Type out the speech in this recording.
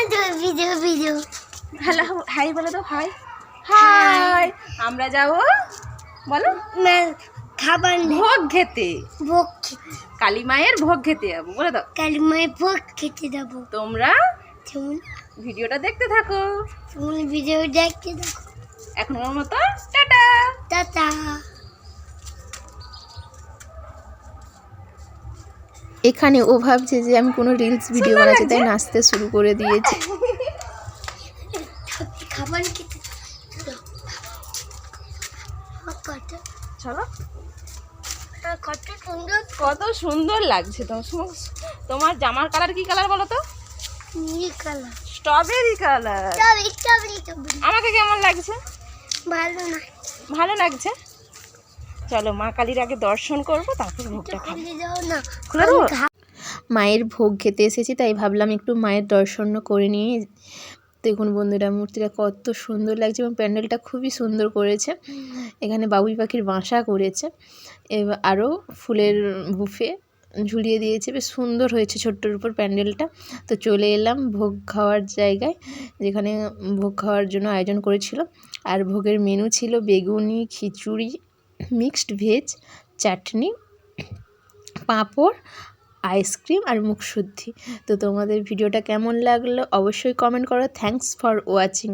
Video video hello hi বলো তো high high আমরা যাব বলো। খাবার ভোগ খেতে। ভোগ কালী মায়ের ভোগ খেতে যাব বলে দাও। কালী মায়ের ভোগ খেতে যাব। তোমরা ভিডিওটা দেখতে থাকো। ভিডিও দেখতে থাকো। এখন মতো টাটা। এখানে ও ভাবছে যে আমি কোনো রিলস ভিডিও বানাচ্ছি তাই নাচতে শুরু করে দিয়েছি। খাবার চলো। কত চলো কত সুন্দর কত সুন্দর লাগছে তোমার তোমার জামার কালার কি কালার বলো তো? নীল কালার স্ট্রবেরি কালার আমাকে কেমন লাগছে? ভালো না। ভালো লাগছে? চলো মা কালীর আগে দর্শন করব তারপর ভোগটা খাব। খুলে না। খুলে দেবো? মায়ের ভোগ খেতে এসেছি তাই ভাবলাম একটু মায়ের দর্শন করে নিয়ে দেখুন বন্ধুরা মূর্তিটা কত সুন্দর লাগছে এবং প্যান্ডেলটা খুবই সুন্দর করেছে। এখানে বাবুই পাখির বাসা করেছে। এবার আরও ফুলের বুফে ঝুলিয়ে দিয়েছে। বেশ সুন্দর হয়েছে ছোট্টর উপর প্যান্ডেলটা। তো চলে এলাম ভোগ খাওয়ার জায়গায় যেখানে ভোগ খাওয়ার জন্য আয়োজন করেছিল। আর ভোগের মেনু ছিল বেগুনি khichdi mixed veg, chutney, papad, ice cream আর মুখশুদ্ধি তো তোমাদের ভিডিওটা কেমন লাগল অবশ্যই কমেন্ট করো। Thanks for watching